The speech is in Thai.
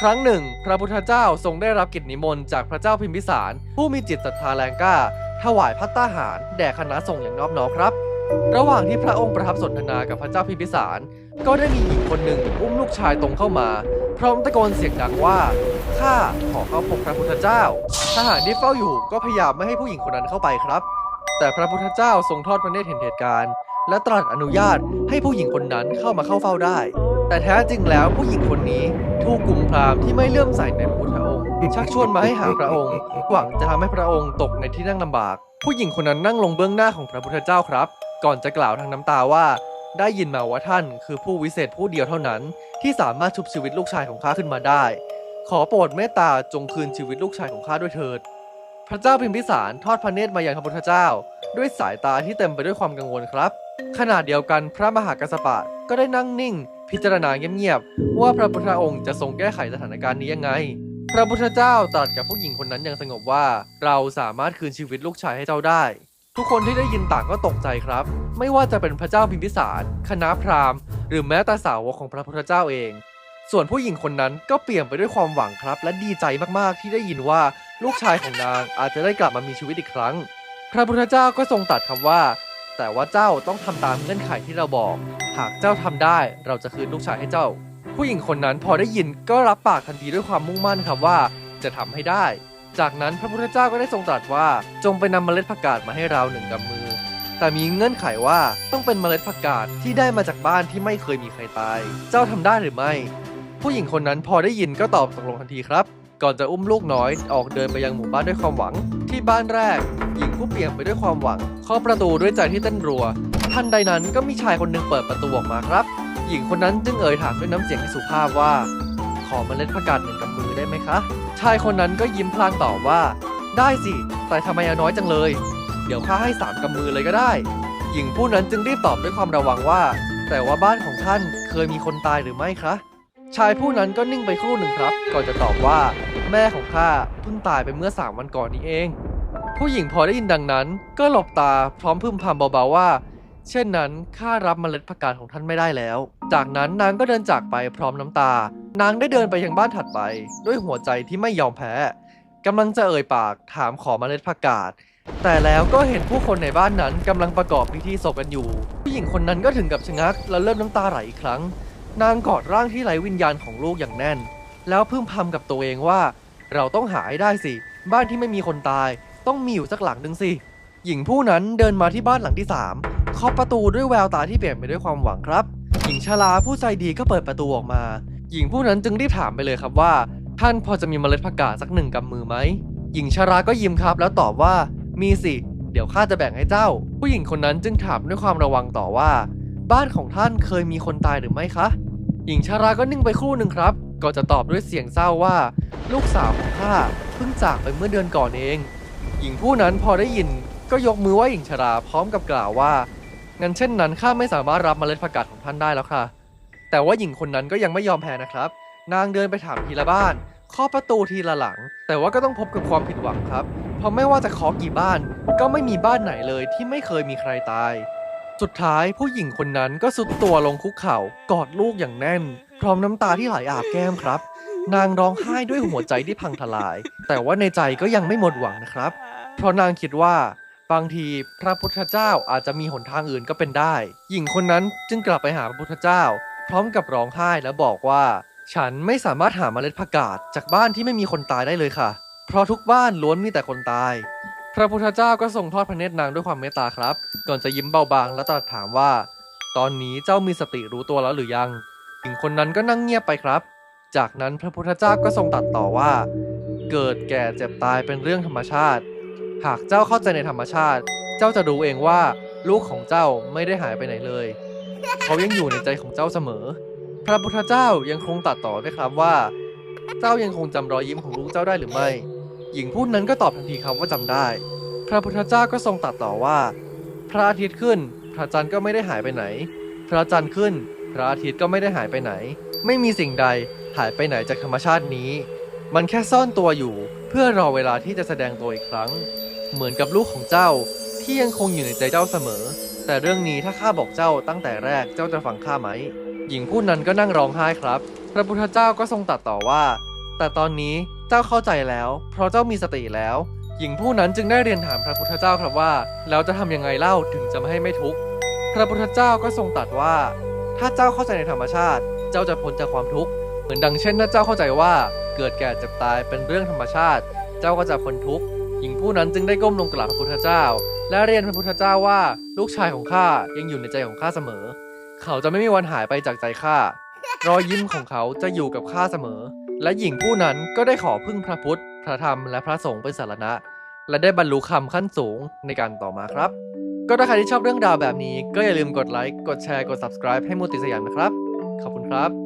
ครั้งหนึ่ง พระพุทธเจ้าทรงได้รับกิจนิมนต์จากพระเจ้าพิมพิสาร ผู้มีจิตศรัทธาแรงกล้า ถวายพัตตาหาร แด่คณะสงฆ์อย่างนอบน้อมครับ ระหว่างที่พระองค์ประทับสนทนากับพระเจ้าพิมพิสาร ก็ได้มีหญิงคนหนึ่งอุ้มลูกชายตรงเข้ามา พร้อมตะโกนเสียงดังว่าข้าขอเข้าพบพระพุทธเจ้า ทหารที่เฝ้าอยู่ก็พยายามไม่ให้ผู้หญิงคนนั้นเข้าไปครับ แต่พระพุทธเจ้าทรงทอดพระเนตรเห็นเหตุการณ์ และตรัสอนุญาตให้ผู้หญิงคนนั้นเข้ามาเข้าเฝ้าได้ แต่แท้จริงแล้วผู้หญิงคนนี้ถูกกลุ่มพราหมณ์ที่ไม่เลื่อมใสในพระพุทธองค์ ชักชวนมาให้หาพระองค์ หวังจะทำให้พระองค์ตกในที่นั่งลำบาก ผู้หญิงคนนั้นนั่งลงเบื้องหน้าของพระพุทธเจ้าครับ ก่อนจะกล่าวทางน้ำตาว่า ได้ยินมาว่าท่านคือผู้วิเศษผู้เดียวเท่านั้น ที่สามารถชุบชีวิตลูกชายของข้าขึ้นมาได้ ขอโปรดเมตตาจงคืนชีวิตลูกชายของข้าด้วยเถิด พระเจ้าพิมพิสารทอดพระเนตรมายังพระพุทธเจ้า ด้วยสายตาที่เต็มไปด้วยความกังวลครับ ขณะเดียวกันพระมหากัสสปะ ก็ได้นั่งนิ่ง พิจารณาเงียบๆว่าพระพุทธองค์จะทรงแก้ไขสถานการณ์นี้ยังไง พระพุทธเจ้าตรัสกับผู้หญิงคนนั้นอย่างสงบว่า เราสามารถคืนชีวิตลูกชายให้เจ้าได้ ทุกคนที่ได้ยินต่างก็ตกใจครับ ไม่ว่าจะเป็นพระเจ้าพิมพิสาร คณะพราหมณ์ หรือแม้แต่สาวกของพระพุทธเจ้าเอง ส่วนผู้หญิงคนนั้นก็เปลี่ยนไปด้วยความหวังครับ และดีใจมากๆที่ได้ยินว่าลูกชายของนางอาจจะได้กลับมามีชีวิตอีกครั้ง พระพุทธเจ้าก็ทรงตรัสคำว่า แต่ว่าเจ้าต้องทำตามเงื่อนไขที่เราบอก หากเจ้าทำได้เราจะคืนลูกชายให้เจ้า ผู้หญิงคนนั้นพอได้ยินก็รับปากทันทีด้วยความมุ่งมั่นครับว่าจะทำให้ได้ จากนั้นพระพุทธเจ้าก็ได้ทรงตรัสว่าจงไปนำเมล็ดผักกาดมาให้เราหนึ่งกำมือ แต่มีเงื่อนไขว่าต้องเป็นเมล็ดผักกาดที่ได้มาจากบ้านที่ไม่เคยมีใครตาย เจ้าทำได้หรือไม่ ผู้หญิงคนนั้นพอได้ยินก็ตอบตกลงทันทีครับ ก่อนจะอุ้มลูกน้อยออกเดินไปยังหมู่บ้านด้วยความหวัง ที่บ้านแรก หญิงผู้เปลี่ยนไปด้วยความหวังเคาะประตูด้วยใจที่เต้นรัว ทันใดนั้นก็มีชายคนหนึ่งเปิดประตูออกมาครับ หญิงคนนั้นจึงเอ่ยถามด้วยน้ำเสียงที่สุภาพว่า ขอเมล็ดผักกาดหนึ่งกับมือได้ไหมคะ ชายคนนั้นก็ยิ้มพลางตอบว่า ได้สิ แต่ทำไมอาน้อยจังเลย เดี๋ยวข้าให้สามกำมือเลยก็ได้ หญิงผู้นั้นจึงรีบตอบด้วยความระวังว่า แต่ว่าบ้านของท่านเคยมีคนตายหรือไม่คะ ชายผู้นั้นก็นิ่งไปครู่หนึ่งครับ ก่อนจะตอบว่า แม่ของข้าเพิ่งตายไปเมื่อสามวันก่อนนี้เอง ผู้หญิงพอได้ยินดังนั้น ก็หลบตาพร้อมพึมพำเบาๆว่า เช่นนั้นข้ารับเมล็ดผักกาดของท่านไม่ได้แล้ว จากนั้นนางก็เดินจากไปพร้อมน้ำตา นางได้เดินไปยังบ้านถัดไป ด้วยหัวใจที่ไม่ยอมแพ้กำลังจะเอ่ยปากถามขอเมล็ดผักกาดแต่แล้วก็เห็นผู้คนในบ้านนั้นกำลังประกอบพิธีศพกันอยู่ ผู้หญิงคนนั้นก็ถึงกับชะงักและเริ่มน้ำตาไหลอีกครั้ง นางกอดร่างที่ไร้วิญญาณของลูกอย่างแน่น แล้วพึมพำกับตัวเองว่า เราต้องหาให้ได้สิ บ้านที่ไม่มีคนตาย ต้องมีอยู่สักหลังหนึ่งสิ หญิงผู้นั้นเดินมาที่บ้านหลังที่สามเคาะประตูด้วยแววตาที่เปลี่ยนไปด้วยความหวังครับ หญิงชราผู้ใจดีก็เปิดประตูออกมา หญิงผู้นั้นจึงรีบถามไปเลยครับว่า ท่านพอจะมีเมล็ดผักกาดสักหนึ่งกำมือไหมหญิงชราก็ยิ้มครับ แล้วตอบว่ามีสิเดี๋ยวข้าจะแบ่งให้เจ้า ผู้หญิงคนนั้นจึงถามด้วยความระวังต่อว่า บ้านของท่านเคยมีคนตายหรือไม่คะ หญิงชราก็นิ่งไปครู่หนึ่งครับก่อนจะตอบด้วยเสียงเศร้าว่า ลูกสาวของข้าเพิ่งจากไปเมื่อเดือนก่อนเอง หญิงผู้นั้นพอได้ยินก็ยกมือไหว้หญิงชราพร้อมกับกล่าวว่างั้นเช่นนั้นข้าไม่สามารถรับเมล็ดผักกาดของท่านได้แล้วค่ะ แต่ว่าหญิงคนนั้นก็ยังไม่ยอมแพ้นะครับ นางเดินไปถามทีละบ้านเคาะประตูทีละหลัง แต่ว่าก็ต้องพบกับความผิดหวังครับ เพราะไม่ว่าจะเคาะกี่บ้าน ก็ไม่มีบ้านไหนเลยที่ไม่เคยมีใครตาย สุดท้ายผู้หญิงคนนั้นก็สุดตัวลงคุกเข่ากอดลูกอย่างแน่น พร้อมน้ำตาที่ไหลอาบแก้มครับ นางร้องไห้ด้วยหัวใจที่พังทลาย แต่ว่าในใจก็ยังไม่หมดหวังนะครับ เพราะนางคิดว่าบางทีพระพุทธเจ้าอาจจะมีหนทางอื่นก็เป็นได้ หญิงคนนั้นจึงกลับไปหาพระพุทธเจ้า พร้อมกับร้องไห้และบอกว่า ฉันไม่สามารถหาเมล็ดผักกาดจากบ้านที่ไม่มีคนตายได้เลยค่ะ เพราะทุกบ้านล้วนมีแต่คนตาย พระพุทธเจ้าก็ทรงทอดพระเนตรนางด้วยความเมตตาครับ ก่อนจะยิ้มเบาบางและตรัสถามว่า ตอนนี้เจ้ามีสติรู้ตัวแล้วหรือยังหญิงคนนั้นก็นั่งเงียบไปครับ จากนั้นพระพุทธเจ้าก็ทรงตรัสต่อว่า เกิดแก่เจ็บตายเป็นเรื่องธรรมชาติ หากเจ้าเข้าใจในธรรมชาติ เจ้าจะรู้เองว่าลูกของเจ้าไม่ได้หายไปไหนเลย เขายังอยู่ในใจของเจ้าเสมอ พระพุทธเจ้ายังคงตัดต่อด้วยครับว่า เจ้ายังคงจำรอยยิ้มของลูกเจ้าได้หรือไม่ หญิงผู้นั้นก็ตอบทันทีครับว่าจำได้ พระพุทธเจ้าก็ทรงตรัสต่อว่า ระอาทิตย์ขึ้น พระจันทร์ก็ไม่ได้หายไปไหน พระจันทร์ขึ้น พระอาทิตย์ก็ไม่ได้หายไปไหน ไม่มีสิ่งใดหายไปไหนจากธรรมชาตินี้ มันแค่ซ่อนตัวอยู่เพื่อรอเวลาที่จะแสดงตัวอีกครั้ง เหมือนกับลูกของเจ้าที่ยังคงอยู่ในใจเจ้าเสมอ แต่เรื่องนี้ถ้าข้าบอกเจ้าตั้งแต่แรกเจ้าจะฟังข้าไหม หญิงผู้นั้นก็นั่งร้องไห้ครับ พระพุทธเจ้าก็ทรงตรัสต่อว่า แต่ตอนนี้เจ้าเข้าใจแล้ว เพราะเจ้ามีสติแล้ว หญิงผู้นั้นจึงได้เรียนถามพระพุทธเจ้าครับว่า แล้วจะทำยังไงเล่าถึงจะไม่ให้ไม่ทุกข์พระพุทธเจ้าก็ทรงตรัสว่า ถ้าเจ้าเข้าใจในธรรมชาติ เจ้าจะพ้นจากความทุกข์เหมือนดังเช่นถ้าเจ้าเข้าใจว่าเกิดแก่เจ็บตายเป็นเรื่องธรรมชาติ เจ้าก็จะพ้นทุกข์หญิงผู้นั้นจึงได้ก้มลงกราบพระพุทธเจ้า และเรียนพระพุทธเจ้าว่าลูกชายของข้ายังอยู่ในใจของข้าเสมอ เขาจะไม่มีวันหายไปจากใจข้ารอยยิ้มของเขาจะอยู่กับข้าเสมอ และหญิงผู้นั้นก็ได้ขอพึ่งพระพุทธ พระธรรมและพระสงฆ์เป็นสารณะ และได้บรรลุคำขั้นสูงในการต่อมาครับ ก็ถ้าใครที่ชอบเรื่องราวแบบนี้ ก็อย่าลืมกดไลค์กดแชร์กด subscribe ให้มูติสยามนะครับ ขอบคุณครับ